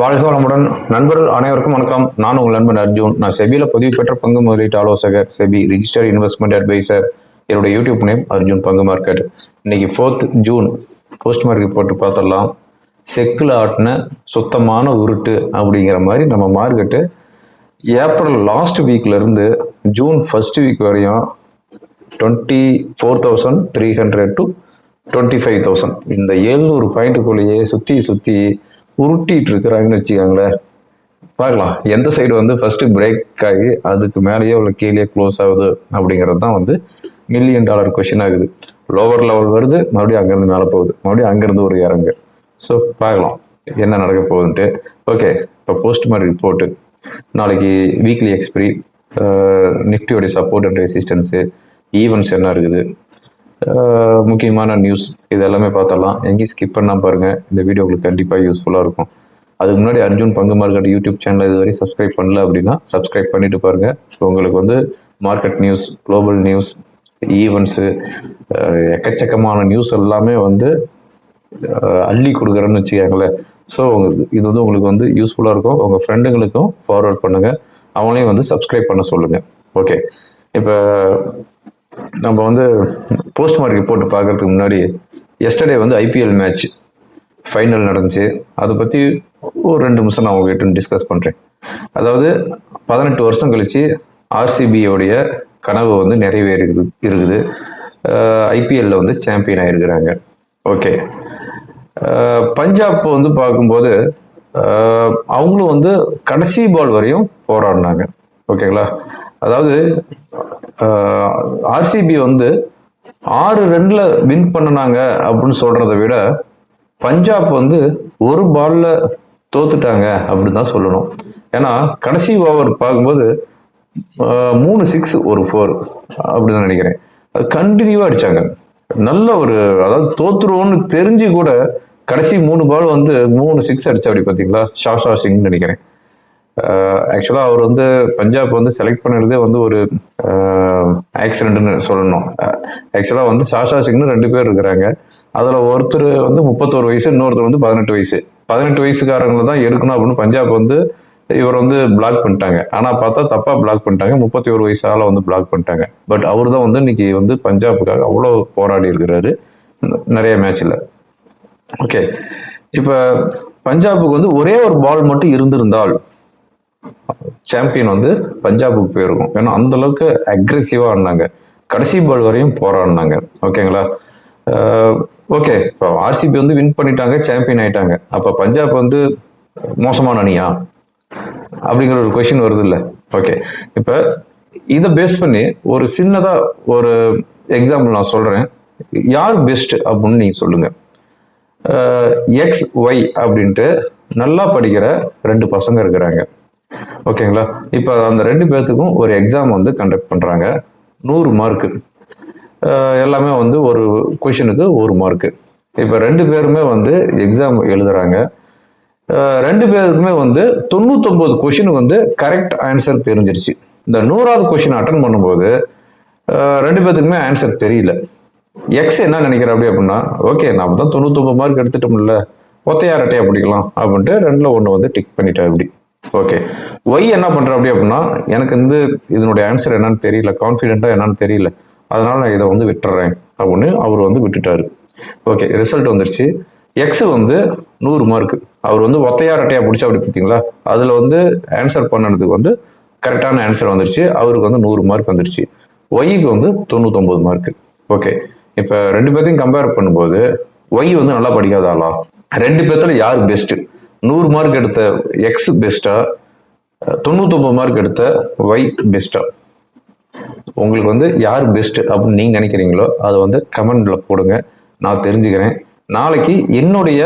வாழ்க வளமுடன் நண்பர்கள் அனைவருக்கும் வணக்கம். நான் உங்கள் நண்பன் அர்ஜுன். நான் செபியில் பதிவு பெற்ற பங்கு முதலீட்டு ஆலோசகர் செபி ரிஜிஸ்டர் இன்வெஸ்ட்மெண்ட் அட்வைசர் என்னுடைய யூடியூப் நேம் அர்ஜுன் பங்கு மார்க்கெட் இன்னைக்கு ஃபோர்த் ஜூன் போஸ்ட் மார்க்கெட் போட்டு பார்த்துடலாம். செக்கில் ஆட்டின சுத்தமான உருட்டு அப்படிங்கிற மாதிரி நம்ம மார்க்கெட்டு ஏப்ரல் லாஸ்ட் வீக்லேருந்து ஜூன் ஃபர்ஸ்ட் வீக் வரையும் twenty four thousand three hundred to twenty five thousand இந்த எழுநூறு பாயிண்ட்டுக்குள்ளேயே சுற்றி சுற்றி உருட்டிட்டு இருக்கிறாங்கன்னு வச்சுக்கோங்களேன். பார்க்கலாம். எந்த சைடு வந்து ஃபர்ஸ்ட் பிரேக் ஆகி அதுக்கு மேலேயே உள்ள கீழே க்ளோஸ் ஆகுது அப்படிங்கிறது தான் வந்து மில்லியன் டாலர் கொஷின் ஆகுது. லோவர் லெவல் வருது மறுபடியும் அங்கேருந்து மேலே போகுது. மறுபடியும் அங்கேருந்து ஒரு இறங்கு. ஸோ பார்க்கலாம். என்ன நடக்க போகுதுன்ட்டு. ஓகே இப்போ போஸ்ட் மாதிரி ரிப்போர்ட்டு நாளைக்கு வீக்லி எக்ஸ்பிரி நிஃப்டியோடைய சப்போர்ட் அண்ட் ரெசிஸ்டன்ஸு ஈவெண்ட்ஸ் என்ன இருக்குது? முக்கியமான நியூஸ் இது எல்லாமே பார்த்துடலாம். எங்கேயும் ஸ்கிப் பண்ணால் பாருங்கள் இந்த வீடியோ உங்களுக்கு கண்டிப்பாக யூஸ்ஃபுல்லாக இருக்கும். அதுக்கு முன்னாடி அர்ஜுன் பங்கு மார்க்கெட் யூடியூப் சேனல் இதுவரை சப்ஸ்கிரைப் பண்ணல அப்படின்னா சப்ஸ்கிரைப் பண்ணிட்டு ஸோ உங்களுக்கு வந்து market news global news events எக்கச்சக்கமான நியூஸ் எல்லாமே வந்து அள்ளி கொடுக்குறேன்னு வச்சுக்கோங்களேன். ஸோ உங்களுக்கு இது வந்து உங்களுக்கு வந்து யூஸ்ஃபுல்லாக இருக்கும். உங்கள் ஃப்ரெண்டுங்களுக்கும் ஃபார்வர்ட் பண்ணுங்கள் அவங்களையும் வந்து சப்ஸ்கிரைப் பண்ண சொல்லுங்கள் ஓகே இப்போ நம்ம வந்து போஸ்ட் மார்க்கெட் போட்டு பார்க்கறதுக்கு முன்னாடி எஸ்டர்டே வந்து ஐபிஎல் மேட்ச் ஃபைனல் நடந்துச்சு. அதை பற்றி ஒரு ரெண்டு நிமிஷம் நான் உங்ககிட்ட டிஸ்கஸ் பண்ணுறேன் அதாவது பதினெட்டு வருஷம் கழித்து ஆர்சிபியோடைய கனவு வந்து நிறைவேறி இருக்குது. ஐபிஎல்ல வந்து சாம்பியன் ஆகிருக்கிறாங்க ஓகே பஞ்சாப் வந்து பார்க்கும்போது அவங்களும் வந்து கடைசி பால் வரையும் போராடினாங்க. ஓகேங்களா அதாவது ஆர்சிபி வந்து ஆறு ரெண்டில் வின் பண்ணுனாங்க அப்படின்னு சொல்கிறத விட பஞ்சாப் வந்து ஒரு பாலில் தோத்துட்டாங்க அப்படின்னு தான் சொல்லணும். ஏன்னா கடைசி ஓவர் பார்க்கும்போது மூணு சிக்ஸ் ஒரு ஃபோர் அப்படின்னு நினைக்கிறேன். அது கண்டினியூவாக அடிச்சாங்க. நல்ல ஒரு அதாவது தோத்துருவோன்னு தெரிஞ்சு கூட கடைசி மூணு பால் வந்து மூணு சிக்ஸ் அடிச்சா அப்படி பார்த்தீங்களா? ஷாஷா சிங்னு நினைக்கிறேன். ஆக்சுவலாக அவர் வந்து பஞ்சாப் வந்து செலக்ட் பண்ணுறதே வந்து ஒரு ஆக்சிடென்ட்னு சொல்லணும். ஆக்சுவலாக வந்து சாஷா சிங்னு ரெண்டு பேர் இருக்கிறாங்க. அதில் ஒருத்தர் வந்து முப்பத்தோரு வயசு இன்னொருத்தர் வந்து பதினெட்டு வயசு. பதினெட்டு வயசுக்காரங்களை தான் எடுக்கணும் அப்படின்னு பஞ்சாப் வந்து இவர் வந்து பிளாக் பண்ணிட்டாங்க. ஆனால் பார்த்தா தப்பாக பிளாக் பண்ணிட்டாங்க. முப்பத்தி ஒரு வயசால வந்து பிளாக் பண்ணிட்டாங்க. பட் அவர் தான் வந்து இன்னைக்கு வந்து பஞ்சாபுக்காக அவ்வளோ போராடி இருக்கிறாரு. நிறைய மேட்ச்சில் ஓகே இப்போ பஞ்சாபுக்கு வந்து ஒரே ஒரு பால் மட்டும் இருந்திருந்தால் சாம்பியன் வந்து பஞ்சாபுக்கு போயிருக்கும். ஏன்னா அந்த அளவுக்கு அக்ரெசிவா ஆடினாங்க. கடைசி பால் வரையும் போராடினாங்க. ஓகேங்களா? ஓகே இப்போ ஆர்சிபி வந்து வின் பண்ணிட்டாங்க சாம்பியன் ஆயிட்டாங்க. அப்ப பஞ்சாப் வந்து மோசமான அணியா? அப்படிங்கிற ஒரு கொஷின் வருது இல்ல ஓகே இப்போ இதை பேஸ் பண்ணி ஒரு சின்னதா ஒரு எக்ஸாம்பிள் நான் சொல்றேன். யார் பெஸ்ட் அப்படின்னு நீங்க சொல்லுங்க. எக்ஸ் ஒய் அப்படின்ட்டு நல்லா படிக்கிற ரெண்டு பசங்க இருக்கிறாங்க. ஓகேங்களா? இப்போ அந்த ரெண்டு பேர்த்துக்கும் ஒரு எக்ஸாம் வந்து கண்டக்ட் பண்ணுறாங்க நூறு மார்க்கு எல்லாமே வந்து ஒரு கொஷினுக்கு ஒரு மார்க்கு இப்போ ரெண்டு பேருமே வந்து எக்ஸாம் எழுதுகிறாங்க ரெண்டு பேருக்குமே வந்து தொண்ணூத்தொம்பது கொஷினுக்கு வந்து கரெக்ட் ஆன்சர் தெரிஞ்சிருச்சு. இந்த நூறாவது கொஷின் அட்டன் பண்ணும்போது ரெண்டு பேர்த்துக்குமே ஆன்சர் தெரியல. எக்ஸ் என்ன நினைக்கிற அப்படி அப்படின்னா ஓகே நான் தான் தொண்ணூத்தொம்பது மார்க் எடுத்துட்டோம்ல. ஒத்தையார் அட்டையா பிடிக்கலாம். அப்படின்ட்டு ரெண்டில் ஒன்று வந்து டிக் பண்ணிட்டேன் அப்படி ஓகே ஒய் என்ன பண்ற அப்படி அப்படின்னா எனக்கு வந்து இதனுடைய ஆன்சர் என்னன்னு தெரியல கான்ஃபிடென்ட்டாக என்னன்னு தெரியல. அதனால நான் இதை வந்து விட்டுறேன் அப்படின்னு அவர் வந்து விட்டுட்டாரு. ஓகே ரிசல்ட் வந்துருச்சு. எக்ஸ் வந்து நூறு மார்க் அவர் வந்து ஒத்தையா அட்டையா பிடிச்சா அப்படி பார்த்தீங்களா? அதில் வந்து ஆன்சர் பண்ணதுக்கு வந்து கரெக்டான ஆன்சர் வந்துருச்சு. அவருக்கு வந்து நூறு மார்க் வந்துருச்சு. ஒய்க்கு வந்து தொண்ணூத்தொம்பது மார்க் ஓகே இப்போ ரெண்டு பேர்த்தையும் கம்பேர் பண்ணும்போது ஒய் வந்து நல்லா படிக்காத ஆளா? ரெண்டு பேர்த்துல யார் பெஸ்ட்டு நூறு மார்க் எடுத்த எக்ஸ் பெஸ்டா தொண்ணூத்தொம்பது மார்க் எடுத்த ஒயிட் பெஸ்டா உங்களுக்கு வந்து யார் பெஸ்ட் அப்படின்னு நீங்க நினைக்கிறீங்களோ அதை வந்து கமெண்ட்ல போடுங்க. நான் தெரிஞ்சுக்கிறேன். நாளைக்கு என்னுடைய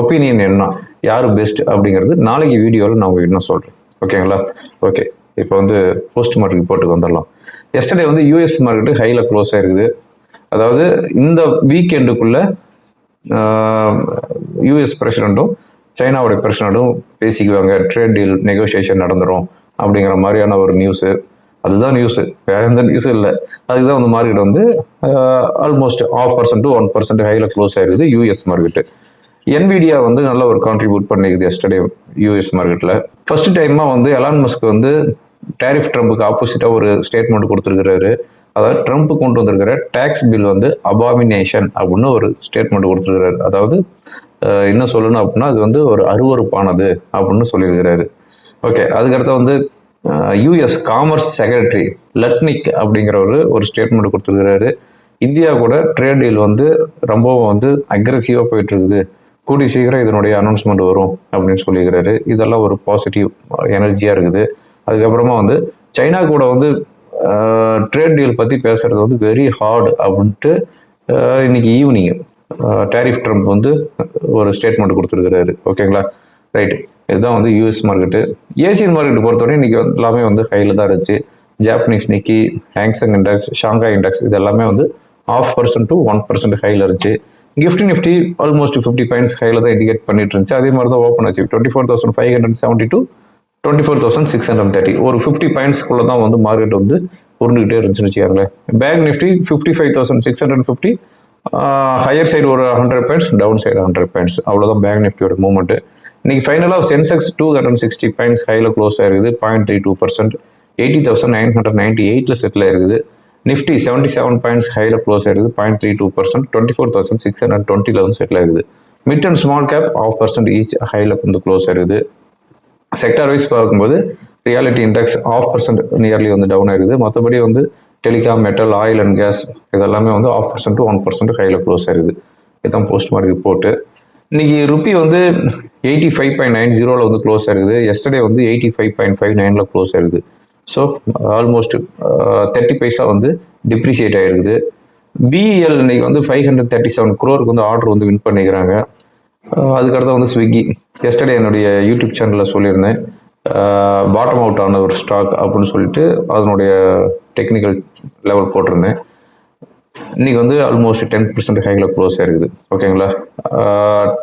ஒப்பீனியன் என்ன யார் பெஸ்ட் அப்படிங்கிறது நாளைக்கு வீடியோவில் நான் உங்களுக்கு இன்னும் சொல்கிறேன் ஓகேங்களா ஓகே இப்போ வந்து போஸ்ட் மார்க்கெட் போட்டுக்கு வந்துடலாம். எஸ்டர்டே வந்து யூஎஸ் மார்க்கெட்டு ஹையில் க்ளோஸ் ஆயிருக்குது. அதாவது இந்த வீக்கெண்டுக்குள்ளே யூஎஸ் பிரசிடென்ட்டும் சைனாவுடைய பிரசிடென்ட்டும் பேசிக்குவாங்க ட்ரேட் டீல் நெகோசியேஷன் நடந்துரும் அப்படிங்கிற மாதிரியான ஒரு நியூஸு அதுதான் நியூஸு வேற எந்த நியூஸும் இல்லை. அதுதான் வந்து மார்க்கெட் வந்து almost half percent to one percent ஹையில் க்ளோஸ் ஆயிருக்குது யூஎஸ் மார்க்கெட்டு என்விடியா வந்து நல்ல ஒரு கான்ட்ரிபியூட் பண்ணிக்குது எஸ்டர்டே யூஎஸ் மார்க்கெட்டில் ஃபர்ஸ்ட் டைமாக வந்து எலான் மஸ்க் வந்து டேரிஃப் ட்ரம்புக்கு ஆப்போசிட்டாக ஒரு ஸ்டேட்மெண்ட் கொடுத்துருக்கிறாரு. அதாவது ட்ரம்ப் கொண்டு வந்திருக்கிற டேக்ஸ் பில் வந்து அபாமினேஷன் அப்படின்னு ஒரு ஸ்டேட்மெண்ட் கொடுத்துருக்கிறாரு. அதாவது என்ன சொல்லணும் அப்படின்னா அது வந்து ஒரு அருவருப்பானது அப்படின்னு சொல்லியிருக்கிறாரு. ஓகே அதுக்கடுத்து வந்து யூஎஸ் காமர்ஸ் செக்ரட்டரி லட்னிக் அப்படிங்கிற ஒரு ஒரு ஸ்டேட்மெண்ட் கொடுத்துருக்கிறாரு. இந்தியா கூட ட்ரேட் டீல் வந்து ரொம்பவும் வந்து அக்ரெசிவாக போயிட்டு இருக்குது கூடி சீக்கிரம் இதனுடைய அனௌன்ஸ்மெண்ட் வரும் அப்படின்னு சொல்லியிருக்கிறாரு. இதெல்லாம் ஒரு பாசிட்டிவ் எனர்ஜியாக இருக்குது. அதுக்கப்புறமா வந்து சைனா கூட வந்து ட்ரேட் டீல் பற்றி பேசுறது வந்து வெரி ஹார்டு அப்படின்ட்டு இன்னைக்கு ஈவினிங் டேரிஃப் ட்ரம்ப் வந்து ஒரு ஸ்டேட்மெண்ட் கொடுத்துருக்கிறாரு. ஓகேங்களா ரைட் இதுதான் வந்து யூஎஸ் மார்க்கெட்டு ஏசியன் மார்க்கெட் பொறுத்தவரை இன்னைக்கு எல்லாமே வந்து கையில் தான் இருந்துச்சு. Japanese Nikkei Hang Seng index Shanghai index இது எல்லாமே வந்து half percent to one percent ஹையில் இருந்துச்சு. GIFT Nifty almost fifty points ஹையில் தான் இண்டிகேட் பண்ணிட்டு இருந்துச்சு. அதே மாதிரி தான் ஓப்பன் ஆச்சு. Twenty four thousand five hundred seventy two twenty four thousand six hundred thirty ஒரு ஃபிஃப்டி பாயிண்ட்ஸ்க்குள்ளே தான் வந்து மார்க்கெட் வந்து உருண்டுகிட்டே இருந்துச்சுன்னு வச்சுக்காங்களேன். Bank Nifty fifty five thousand six hundred fifty higher side ஒரு hundred points down side hundred points அவ்வளோதான் bank நிஃப்டியோட மூவ்மெண்ட்டு இன்னைக்கு ஃபைனலாக Sensex two hundred sixty points ஹையில் க்ளோஸ் ஆயிருக்குது point three two percent eighty thousand nine hundred ninety எயிட்டில் settle ஆயிருக்குது. Nifty seventy seven points ஹையில் க்ளோஸ் ஆயிருக்குது point three two percent twenty four thousand six hundred டுவெண்ட்டில வந்து settle ஆயிருக்குது. Mid and small cap half percent each ஹையில் வந்து close ஆயிருக்குது. Sector wise பார்க்கும்போது realty index half percent nearly வந்து டவுன் ஆயிருக்குது. மற்றபடி வந்து telecom metal oil and gas இதெல்லாமே வந்து half percent to one percent கையில் க்ளோஸ் ஆயிருக்குது. இதுதான் போஸ்ட் மார்க் ரிப்போர்ட்டு இன்னைக்கு ருப்பி வந்து எயிட்டி ஃபைவ் பாயிண்ட் நைன் ஜீரோவில் வந்து க்ளோஸ் ஆயிருக்குது. எஸ்டர்டே வந்து எயிட்டி ஃபைவ் பாயிண்ட் ஃபைவ் நைனில் க்ளோஸ் ஆயிருக்குது. ஸோ ஆல்மோஸ்ட் தேர்ட்டி பைசா வந்து டிப்ரிஷியேட் ஆயிருக்குது. பிஇஎல் இன்னைக்கு வந்து ஃபைவ் ஹண்ட்ரட் தேர்ட்டி செவன் க்ரோருக்கு வந்து ஆர்டர் வந்து வின் பண்ணிக்கிறாங்க. அதுக்கடுத்து வந்து ஸ்விக்கி எஸ்டர்டே என்னுடைய யூடியூப் சேனலில் சொல்லியிருந்தேன். பாட்டம் அவுட் ஆன ஒரு ஸ்டாக் அப்படின்னு சொல்லிட்டு அதனுடைய டெக்னிக்கல் லெவல் போட்டிருந்தேன். இன்னைக்கு வந்து ஆல்மோஸ்ட் டென் பர்சன்ட் ஹைகில் க்ளோஸ் ஆயிருக்குது. ஓகேங்களா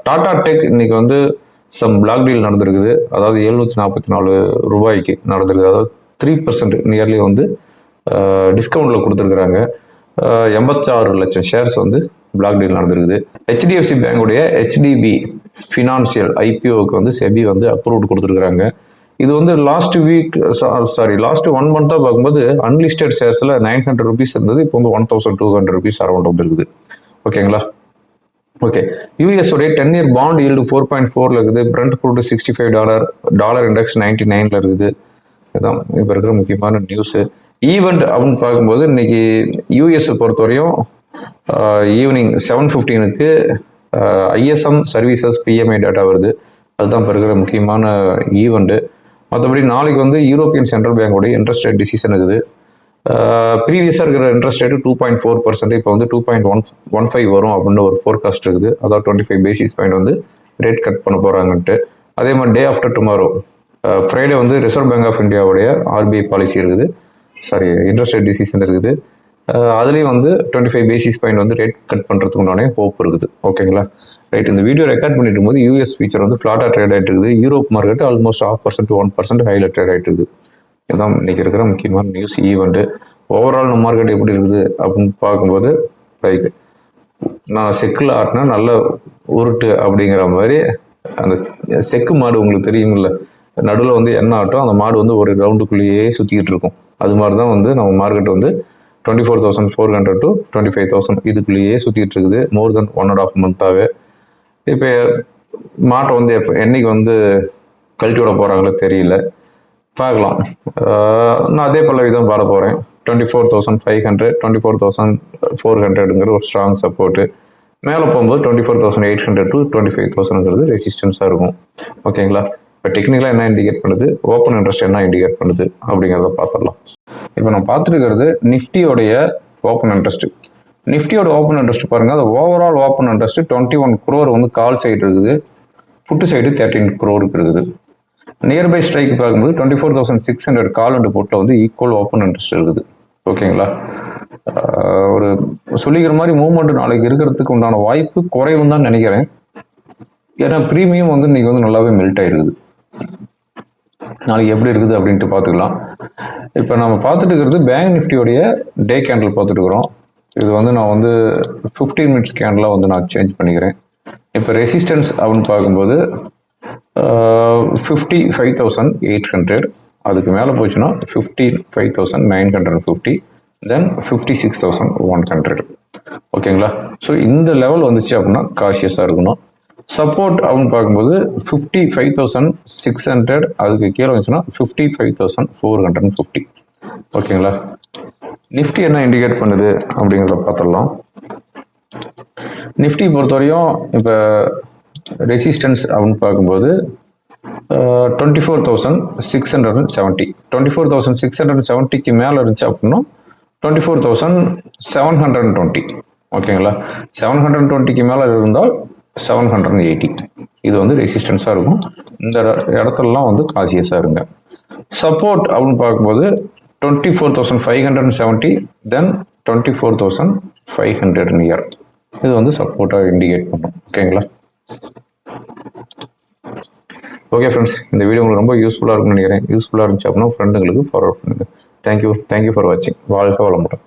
டாடா டெக் இன்னைக்கு வந்து சம் பிளாக் டீல் நடந்திருக்குது. அதாவது எழுநூற்றி நாற்பத்தி நாலு ரூபாய்க்கு நடந்திருக்குது. அதாவது த்ரீ பர்சன்ட் நியர்லி வந்து டிஸ்கவுண்ட்டில் கொடுத்துருக்குறாங்க. எண்பத்தாறு லட்சம் ஷேர்ஸ் வந்து பிளாக் டீல் நடந்திருக்குது. ஹெச்டிஎஃப்சி பேங்குடைய ஹெச்டிபி ஃபினான்சியல் ஐபிஓக்கு வந்து செபி வந்து அப்ரூவ்ட் கொடுத்துருக்குறாங்க. இது வந்து last week sorry last one மந்த்தாக பார்க்கும்போது அன்லிஸ்டட் ஷேர்ஸில் நைன் ஹண்ட்ரட் ருபீஸ் இருந்தது இப்போ வந்து one thousand two hundred rupees around வந்துருக்குது. ஓகேங்களா ஓகே யூஎஸ் உடைய ten year bond yield four point ஃபோரில் இருக்குது. Brent crude sixty five dollar dollar index ninety நைனில் இருக்குது. இதுதான் இப்போ இருக்கிற முக்கியமான நியூஸு ஈவெண்ட் அப்படின்னு பார்க்கும்போது இன்னைக்கு யூஎஸ் பொறுத்தவரையும் ஈவினிங் செவன் ஃபிஃப்டீனுக்கு ஐஎஸ்எம் சர்வீசஸ் பிஎம்ஐ டேட்டா வருது. அதுதான் இப்போ இருக்கிற முக்கியமான ஈவெண்ட்டு மற்றபடி நாளைக்கு வந்து யூரோப்பியன் சென்ட்ரல் பேங்கோடைய இன்ட்ரெஸ்ட் ரேட் டிசிஷன் இருக்குது. ப்ரீவியஸாக இருக்கிற interest rate two point four percent இப்போ வந்து two point one one five வரும் அப்படின்னு ஒரு ஃபோர்காஸ்ட் இருக்குது. அதாவது டுவெண்ட்டி ஃபைவ் பேசிஸ் பாயிண்ட் வந்து ரேட் கட் பண்ண போகிறாங்கன்ட்டு அதே மாதிரி டே ஆஃப்டர் டுமாரோ ஃப்ரைடே வந்து ரிசர்வ் பேங்க் ஆஃப் இந்தியாவுடைய ஆர்பிஐ பாலிசி இருக்குது. சாரி இன்ட்ரெஸ்ட் ரேட் டிசிஷன் இருக்குது. அதுலேயும் வந்து டுவெண்ட்டி ஃபைவ் பேசிஸ் பாயிண்ட் வந்து ரேட் கட் பண்ணுறதுக்கு உண்டான ஹோப் இருக்குது. ஓகேங்களா ரைட் இந்த வீடியோ ரெக்கார்ட் பண்ணிட்டு இருக்கும்போது யூஎஸ் ஃபியூச்சர் வந்து ஃப்ளாட்டாக ட்ரேட் ஆகிட்டு இருக்குது. Europe market almost half percent one percent ஹைல trade ஆகிட்டு இருக்குது. இதுதான் இன்னைக்கு இருக்கிற முக்கியமான நியூஸ் ஈவெண்ட்டு ஓவரால் நம்ம மார்க்கெட் எப்படி இருக்குது அப்படின்னு பார்க்கும்போது லைக் நான் செக்கில் ஆட்டினா நல்ல உருட்டு அப்படிங்கிற மாதிரி அந்த செக்கு மாடு உங்களுக்கு தெரியுமில்ல நடுவில் வந்து என்ன ஆட்டும் அந்த மாடு வந்து ஒரு ரவுண்டுக்குள்ளேயே சுற்றிக்கிட்டு இருக்கும். அது மாதிரி தான் வந்து நம்ம மார்க்கெட் வந்து twenty four thousand four hundred to twenty five thousand இதுக்குள்ளேயே சுற்றிட்டு இருக்குது more than one and half மந்த்தாகவே இப்போ மாட்டை வந்து எப்போ என்னைக்கு வந்து கழட்டி விட போகிறாங்களோ தெரியல. பார்க்கலாம். நான் அதே பல்லவி தான் பாட போகிறேன் twenty four thousand five hundred twenty four thousand four ஹண்ட்ரடுங்கிற ஒரு ஸ்ட்ராங் சப்போர்ட்டு மேலே போகும்போது twenty four thousand eight hundred to twenty five தௌசண்ட்ங்கிறது ரெசிஸ்டன்ஸாக இருக்கும் ஓகேங்களா இப்போ டெக்னிக்கலாக என்ன இண்டிகேட் பண்ணுது? ஓப்பன் இன்ட்ரெஸ்ட் என்ன இண்டிகேட் பண்ணுது? அப்படிங்கிறத பார்த்துடலாம். இப்போ நான் பார்த்துருக்கிறது நிஃப்டியோடைய ஓப்பன் இன்ட்ரெஸ்ட் நிஃப்டியோட ஓப்பன் இன்ட்ரெஸ்ட் பாருங்கள் அது overall open interest twenty one crore வந்து கால் சைடு இருக்குது. புட்டு சைடு தேர்ட்டின் குரோருக்கு இருக்குது. நியர்பை ஸ்ட்ரைக் பார்க்கும்போது twenty four thousand six hundred call and போட்டில் வந்து ஈக்குவல் ஓப்பன் இன்ட்ரெஸ்ட் இருக்குது. ஓகேங்களா ஒரு சொல்லிக்கிற மாதிரி மூவ்மெண்ட் நாளைக்கு இருக்கிறதுக்கு உண்டான வாய்ப்பு குறைவும் தான் நினைக்கிறேன். ஏன்னா ப்ரீமியம் வந்து இன்னைக்கு வந்து நல்லாவே மெல்ட் ஆயிருக்குது. நாளைக்கு எப்படி இருக்குது அப்படின்ட்டு பார்த்துக்கலாம். இப்போ நம்ம பார்த்துட்டு இருக்கிறது பேங்க் நிஃப்டியோடைய டே கேண்டில் பார்த்துட்டு இருக்கிறோம். இது வந்து நான் வந்து ஃபிஃப்டீன் மினிட்ஸ் கேண்டிலாக வந்து நான் சேஞ்ச் பண்ணிக்கிறேன். இப்போ ரெசிஸ்டன்ஸ் அப்படின்னு பார்க்கும்போது fifty five thousand eight hundred அதுக்கு மேலே போச்சுன்னா fifty five thousand nine hundred fifty then fifty six thousand one hundred ஓகேங்களா ஸோ இந்த லெவல் வந்துச்சு அப்படின்னா காஷியஸாக இருக்கணும். சப்போர்ட் அப்படின்னு பார்க்கும்போது fifty five thousand six hundred அதுக்கு கீழே வந்துச்சுன்னா fifty five thousand four hundred fifty ஓகேங்களா நிஃப்டி என்ன இண்டிகேட் பண்ணுது அப்படிங்கிறத பார்த்துடலாம். நிஃப்டி பொறுத்தவரையும் இப்போ ரெசிஸ்டன்ஸ் அப்படின்னு பார்க்கும்போது twenty four thousand six hundred and seventy twenty four thousand six hundred and செவன்ட்டிக்கு மேலே இருந்துச்சு அப்படின்னா twenty four thousand seven hundred and twenty ஓகேங்களா செவன் ஹண்ட்ரட் டுவெண்ட்டிக்கு மேலே இருந்தால் செவன் ஹண்ட்ரட் அண்ட் எயிட்டி இது வந்து ரெசிஸ்டன்ஸாக இருக்கும். இந்த இடத்துலலாம் வந்து காசியஸாக இருங்க. சப்போர்ட் அப்படின்னு பார்க்கும்போது twenty four thousand five hundred and seventy then twenty four thousand five hundred year இது வந்து சப்போர்ட்டாக இண்டிகேட் பண்ணும். ஓகேங்களா ஓகே ஃப்ரெண்ட்ஸ் இந்த வீடியோ உங்களுக்கு ரொம்ப யூஸ்ஃபுல்லாக இருக்கும்னு நினைக்கிறேன். யூஸ்ஃபுல்லாக இருந்துச்சு அப்படின்னா ஃப்ரெண்டுங்களுக்கு ஃபார்வர்ட் பண்ணுங்கள் thank you thank you for வாட்சிங் வாழ்க்கை வளமுடன்.